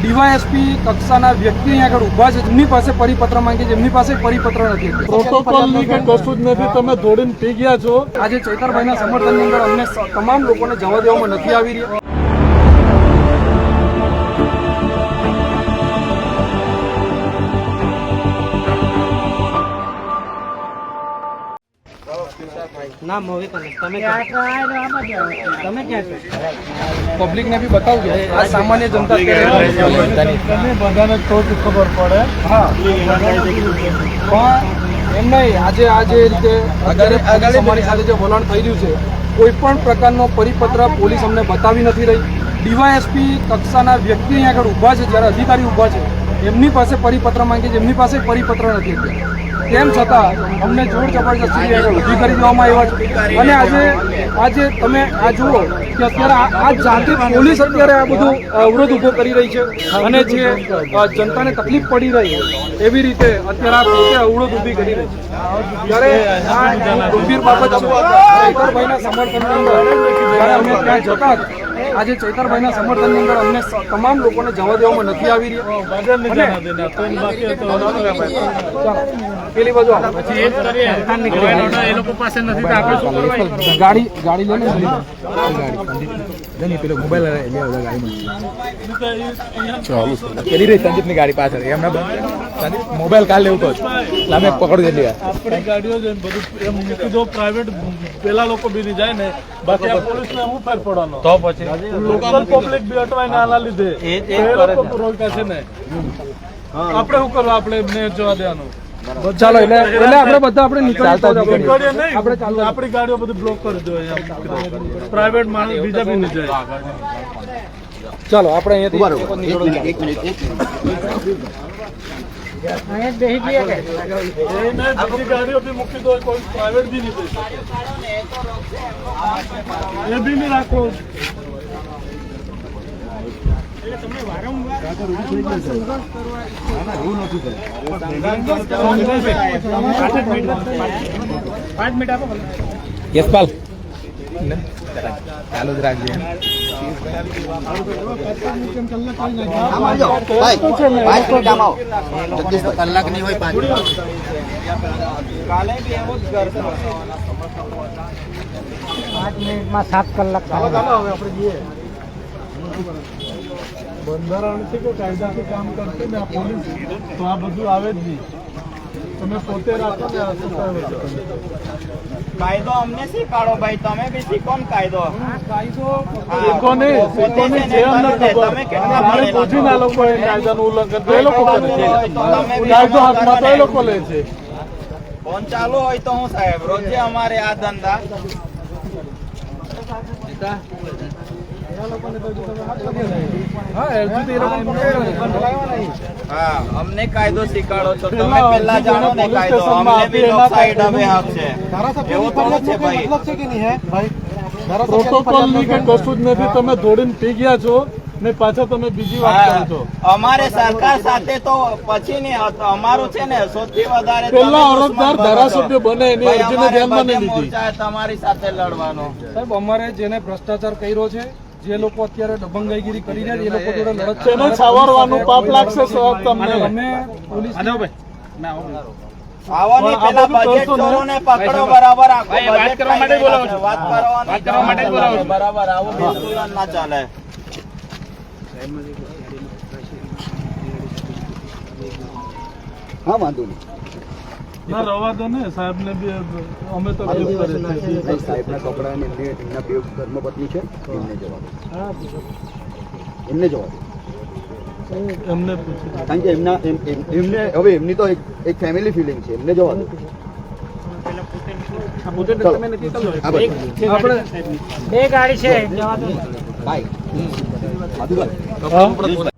DYSP કક્ષાના વ્યક્તિ અહીંયા આગળ ઊભા છે જેમની પાસે પરિપત્ર માંગી છે એમની પાસે પરિપત્ર નથી. પ્રોટોકોલની કે કશું જ નથી તમે દોડીને પી ગયા છો. આજે ચૈતરભાઈના સમર્થનની અંદર અમને તમામ લોકોને જવા દેવામાં નથી આવી રહ્યા. ના હવે તમે તમે ક્યાં તમે ક્યાં છો? પબ્લિકને બી બતાવજો. આ સામાન્ય જનતા તમે બધાને તો જ ખબર પડે. હા. પણ એમ નહીં આજે આ જે રીતે અત્યારે અમારી સાથે જે વલણ થઈ રહ્યું છે કોઈ પણ પ્રકારનો પરિપત્ર પોલીસ અમને બતાવી નથી રહી. ડીવાયએસપી કક્ષાના વ્યક્તિ અહીંયા આગળ ઊભા છે જ્યારે અધિકારી ઊભા છે એમની પાસે પરિપત્ર માંગે છે એમની પાસે પરિપત્ર નથી તેમ છતાં અમને જોર જબરજસ્તી ઊભી કરી દેવામાં આવ્યા છે. અને આજે આજે તમે આ જુઓ કે અત્યારે આ- જાતે પોલીસ અત્યારે આ બધું અવરોધ ઊભો કરી રહી છે. અને જે જનતાને તકલીફ પડી રહી એવી રીતે અત્યારે આ પોતે અવરોધ ઊભી કરી રહી છે. ત્યારે આ ગંભીર બાબત અંદર જ્યારે અમે ત્યાં જતા આજે ચૈતરભાઈના સમર્થનની અંદર અમને તમામ લોકોને જવા દેવામાં નથી આવી રહ્યા. બજાર ગાડી જવા દેના તો બાકી પેલો મોબાઈલ લે ઓલા ગાડીમાં ગાડી ગાડી પેલી રહી સંદીપની ગાડી પાછળ એમને સંદીપ મોબાઈલ કાલ લેવું કહો જ અમે પકડી દીધી આપણી ગાડીઓ છે બધું એમ મૂકી દો પ્રાઇવેટ પેલા લોકો બી નહીં જાય ને બાકી આ પોલીસને હું ફેર પડવાનો? તો પછી? લોકલ પબ્લિક બી અટવાય ના આના લીધે. એ લોકો રોક્યા છે ને. આપણે શું કરવા? આપણે એમને જોવા દેવાનું. ચાલો એટલે એટલે આપણે બધા આપણે નીકળતા આપણે આપણી ગાડીઓ બધી બ્લોક કરી દો પ્રાઇવેટ માણસ બીજા બી નહીં જાય. ચાલો આપણે અહીંયાથી એક મિનિટ એક મિનિટ અહીંયા જ બેસી જઈએ કે? એ નહીં, બીજી ગાડીઓ બી મૂકી દો કોઈ પ્રાઇવેટ બી નહીં એ બી નહીં રાખો. યશપાલ ચાલુ જ રાખજે આમ આવજો ભાઈ પાંચ મિનિટ આમ આવો જગદીશ કલાક નહીં હોય પાંચ મિનિટ પાંચ મિનિટમાં સાત કલાક થાય. બંધારણ છે કે કાયદાથી કામ કરશે ને આ પોલીસ તો આ બધું આવે જ નહીં. તમે પોતે રાખો ને આ શું કાયદો અમને શીખાડો ભાઈ તમે બી શીખો ને કાયદો. ફોન ચાલુ હોય તો હું સાહેબ રોજે અમારે આ ધંધા. હા તો હા અમને કાયદો શીખવાડો છો. તમે પેલા પેલા જાણો ને કાયદો. અમને બી લોક સાઈડ કાયદાનું- હક છે. એવું થોડું છે ભાઈ પ્રોટોકોલની કે કશું જ નથી તમે દોડીને પી ગયા છો ને પાછા તમે બીજી વાત કરો છો. અમારે સરકાર સાથે તો પછી ને અમારું છે ને સૌથી વધારે તમે પેલા અરજદાર ધારાસભ્ય બને એની ભાઈ, અરજીને ધ્યાનમાં નહીં લીધી. તમારી સાથે લડવાનો. સાહેબ અમારે જેને ભ્રષ્ટાચાર કર્યો છે જે લોકો અત્યારે દબંગાઈગીરી કરી રહ્યા એ લોકો જોડે લડત તેને છાવરવાનું પાપ લાગશે સાહેબ તમને. અમે પોલીસ આવવાની પણ આ બજેટ ચોરોને પકડો બરાબર આખો વાત કરવા માટે બોલાવો છો. વાત કરવા માટે બોલાવો બરાબર આવું બિલકુલ ના ચાલે. હા વાંધો નહીં. ના રવા દો ને સાહેબ ને બી અમે તો કેવું કરે છે સાહેબ સાહેબના કપડા ને એમને એમના બે ધર્મપત્ની છે એમને જવા દો. એમને જવા દો. એમને કારણ કે એમના એમ- એમ- એમને હવે એમની તો એક એક ફેમિલી ફિલિંગ છે એમને જવા દો. બે ગાડી છે. હા?